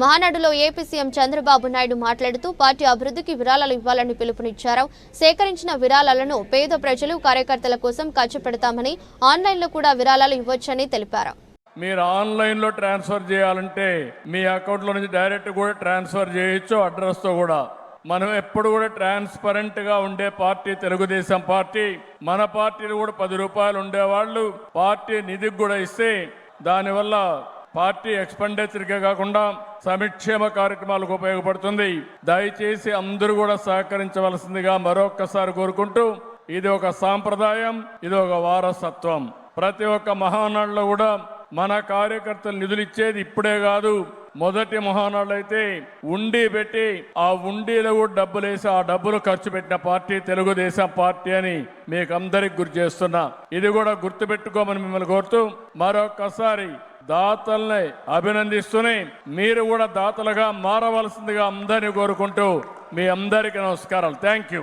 మహానాడులో AP CM Chandrababu Naidu మాట్లాడుతూ party అభివృద్ధికి విరాళాలు ఇవ్వాలని పిలుపునిచ్చారు. సేకరించిన విరాళాలను పేద ప్రజలు కార్యకర్తల కోసం ఖర్చు పెడతామని ఆన్లైన్లో కూడా విరాళాలు ఇవ్వచ్చని తెలిపారు. మీరు ఆన్లైన్లో ట్రాన్స్ఫర్ చేయాలంటే మీ అకౌంట్లో నుంచి డైరెక్ట్ కూడా ట్రాన్స్ఫర్ చేయొచ్చు అడ్రస్తో కూడా. మనం ఎప్పుడు కూడా ట్రాన్స్పరెంట్గా ఉండే పార్టీ తెలుగుదేశం పార్టీ. మన పార్టీలు కూడా పది రూపాయలు ఉండేవాళ్ళు. పార్టీ నిధికి కూడా ఇస్తే దానివల్ల పార్టీ ఎక్స్పెండిచర్కే కాకుండా సమిక్షేమ కార్యక్రమాలకు ఉపయోగపడుతుంది. దయచేసి అందరూ కూడా సహకరించవలసిందిగా మరొక్కసారి కోరుకుంటూ ఇది ఒక సాంప్రదాయం ఇది ఒక వారసత్వం. ప్రతి ఒక్క మహానాడులో కూడా మన కార్యకర్తలు నిధులు ఇచ్చేది ఇప్పుడే కాదు మొదటి మహానాడు అయితే ఉండి పెట్టి ఆ ఉండిలో కూడా డబ్బులు వేసి ఆ డబ్బులు ఖర్చు పెట్టిన పార్టీ తెలుగుదేశం పార్టీ అని మీకు అందరికి గుర్తు చేస్తున్నా. ఇది కూడా గుర్తుపెట్టుకోమని మిమ్మల్ని కోరుతూ మరొకసారి దాతల్ని అభినందిస్తూనే మీరు కూడా దాతలుగా మారవలసిందిగా అందరినీ కోరుకుంటూ మీ అందరికీ నమస్కారాలు. Thank you